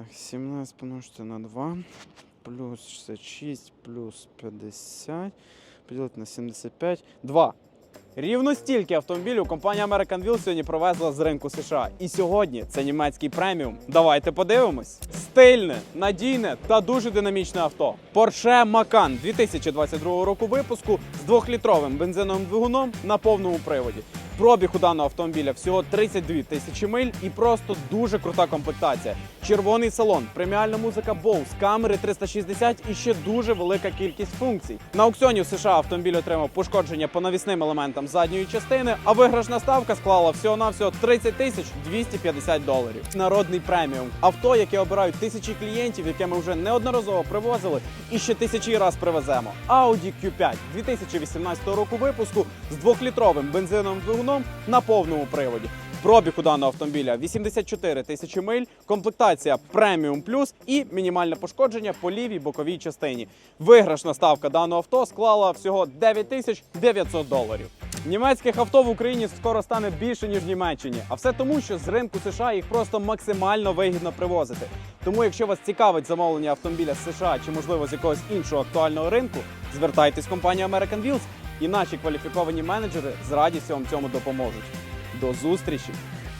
Так, 17 помножити на 2, плюс 66, плюс 50, поділити на 75, 2. Рівно стільки автомобілів компанія American Wheel сьогодні привезла з ринку США. І сьогодні це німецький преміум. Давайте подивимось. Стильне, надійне та дуже динамічне авто. Porsche Macan 2022 року випуску з 2-літровим бензиновим двигуном на повному приводі. Пробіг у даного автомобіля всього 32 тисячі миль і просто дуже крута комплектація. Червоний салон, преміальна музика Bose, камери 360 і ще дуже велика кількість функцій. На аукціоні в США автомобіль отримав пошкодження по навісним елементам задньої частини, а виграшна ставка склала всього-навсього 30 тисяч 250 доларів. Народний преміум авто, яке обирають тисячі клієнтів, яке ми вже неодноразово привозили і ще тисячі раз привеземо. Audi Q5 2018 року випуску з двохлітровим бензиновим двигуном на повному приводі. Пробіг у даного автомобіля 84 тисячі миль, комплектація преміум плюс і мінімальне пошкодження по лівій боковій частині. Виграшна ставка даного авто склала всього 9900 доларів. Німецьких авто в Україні скоро стане більше ніж в Німеччині, а все тому, що з ринку США їх просто максимально вигідно привозити. Тому, якщо вас цікавить замовлення автомобіля з США чи можливо з якогось іншого актуального ринку, звертайтесь в компанію American Wheels і наші кваліфіковані менеджери з радістю вам цьому допоможуть. До зустрічі!